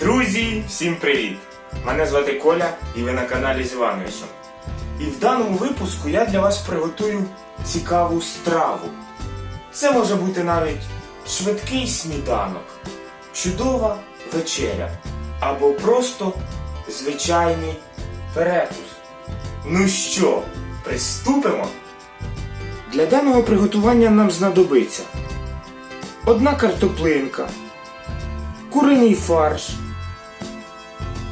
Друзі, всім привіт! Мене звати Коля і ви на каналі з Івановичем. І в даному випуску я для вас приготую цікаву страву. Це може бути навіть швидкий сніданок, чудова вечеря або просто звичайний перекус. Ну що, приступимо? Для даного приготування нам знадобиться одна картоплинка, куриний фарш,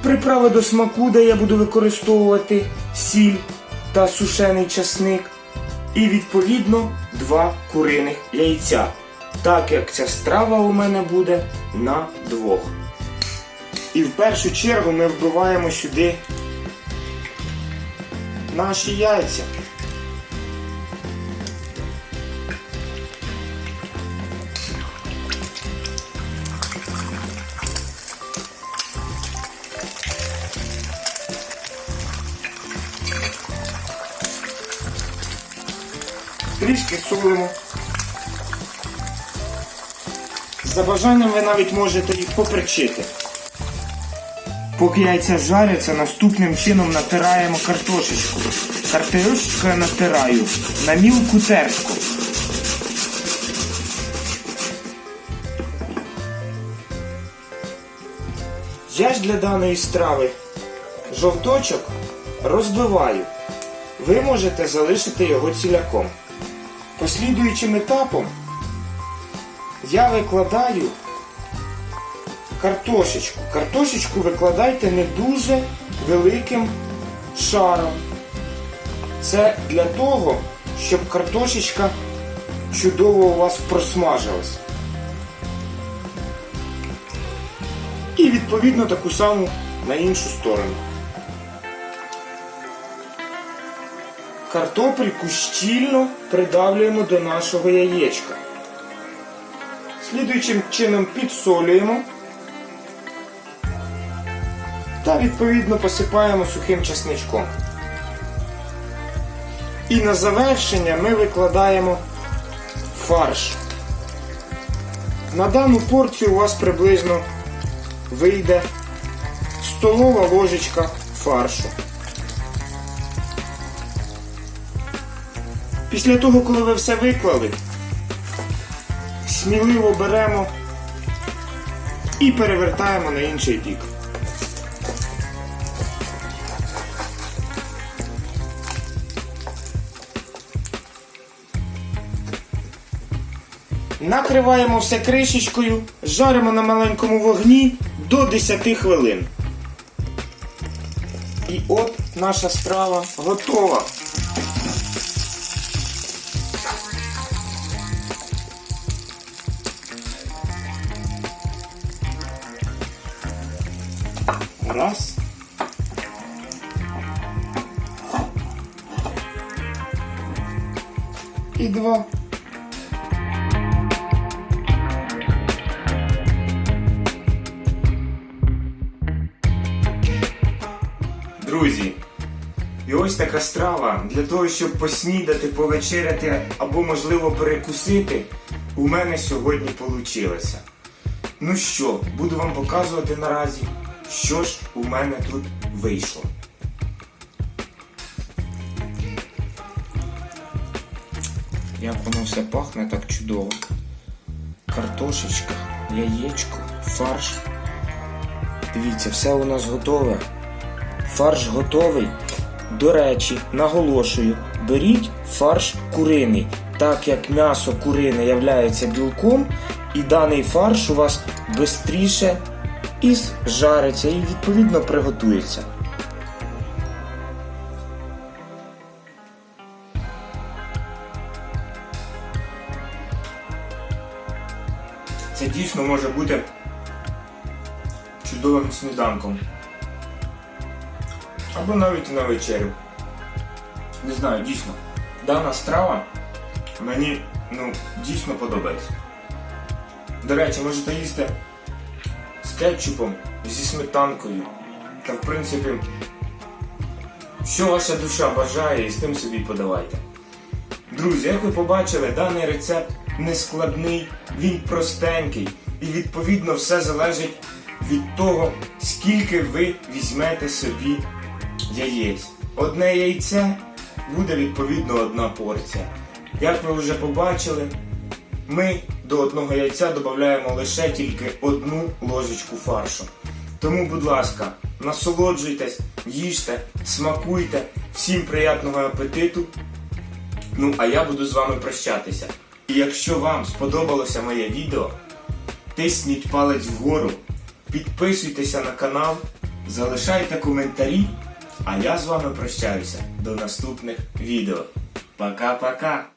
приправа до смаку, де я буду використовувати сіль та сушений часник, і відповідно два куриних яйця, так як ця страва у мене буде на двох. І в першу чергу ми вбиваємо сюди наші яйця. Трішки солимо. За бажанням ви навіть можете їх поперчити. Поки яйця жаряться, наступним чином натираємо картошечку. Картошечку я натираю на мілку тертку. Я ж для даної страви жовточок розбиваю. Ви можете залишити його ціляком. Послідуючим етапом я викладаю картошечку. Картошечку викладайте не дуже великим шаром. Це для того, щоб картошечка чудово у вас просмажилась. І відповідно таку саму на іншу сторону. Картопельку щільно придавлюємо до нашого яєчка. Слідуючим чином підсолюємо та відповідно посипаємо сухим часничком. І на завершення ми викладаємо фарш. На дану порцію у вас приблизно вийде столова ложечка фаршу. Після того, коли ви все виклали, сміливо беремо і перевертаємо на інший бік. Накриваємо все кришечкою, жаримо на маленькому вогні до 10 хвилин. І от наша страва готова. Раз. І два. Друзі, і ось така страва для того, щоб поснідати, повечеряти або, можливо, перекусити, у мене сьогодні вийшло. Ну що, буду вам показувати наразі, що ж у мене тут вийшло. Як воно все пахне так чудово. Картошечка, яєчко, фарш. Дивіться, все у нас готове. Фарш готовий. До речі, наголошую, беріть фарш куриний, так як м'ясо курине являється білком, і даний фарш у вас швидше і жариться, і відповідно приготується. Це дійсно може бути чудовим сніданком. Або навіть на вечерю. Не знаю, дійсно. Дана страва мені ну, дійсно подобається. До речі, можете їсти кетчупом, зі сметанкою. Та в принципі, що ваша душа бажає і з тим собі подавайте. Друзі, як ви побачили, даний рецепт не складний, він простенький і відповідно все залежить від того, скільки ви візьмете собі яєць. Одне яйце буде відповідно одна порція. Як ви вже побачили, ми до одного яйця додаємо лише тільки одну ложечку фаршу. Тому, будь ласка, насолоджуйтесь, їжте, смакуйте, всім приятного апетиту. Ну, а я буду з вами прощатися. І якщо вам сподобалося моє відео, тисніть палець вгору, підписуйтеся на канал, залишайте коментарі, а я з вами прощаюся до наступних відео. Пока-пока!